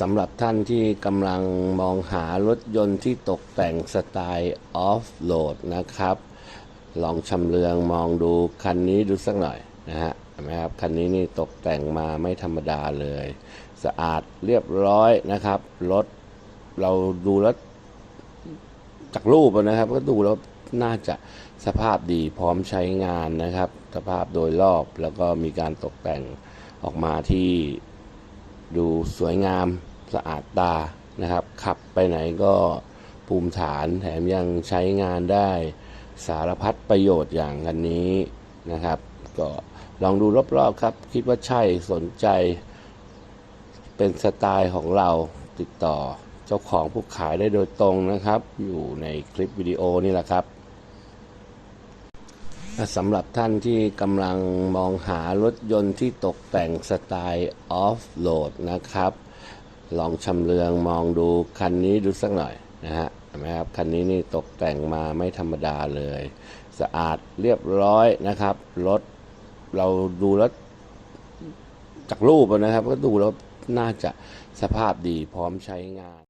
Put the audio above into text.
สำหรับท่านที่กำลังมองหารถยนต์ที่ตกแต่งสไตล์ออฟโหลดนะครับ ลองชำเลืองมองดูคันนี้ดูสักหน่อยนะฮะเห็นไหมครับคันนี้นี่ตกแต่งมาไม่ธรรมดาเลย สะอาดเรียบร้อยนะครับ รถเราดูแล้วจากรูปนะครับ ก็ดูแล้วน่าจะสภาพดีพร้อมใช้งานนะครับ สภาพโดยรอบแล้วก็มีการตกแต่งออกมาที่ สวยงามสะอาดตานะครับ ขับไปไหนก็ภูมิฐานแถมยังใช้งานได้สารพัดประโยชน์อย่างคันนี้นะครับ ก็ลองดูรอบๆครับ คิดว่าใช่สนใจ เป็นสไตล์ของเราติดต่อเจ้าของผู้ขายได้โดยตรงนะครับ อยู่ในคลิปวิดีโอนี่แหละครับ สำหรับท่านที่กำลังมองหารถยนต์ที่ตกแต่งสไตล์ออฟโหลดนะครับ ลองชำเลืองมองดูคันนี้ดูสักหน่อยนะฮะเห็นไหมครับคันนี้นี่ตกแต่งมาไม่ธรรมดาเลย สะอาดเรียบร้อยนะครับรถเราดูแล้วจากรูปนะครับ ก็ดูแล้วน่าจะสภาพดีพร้อมใช้งาน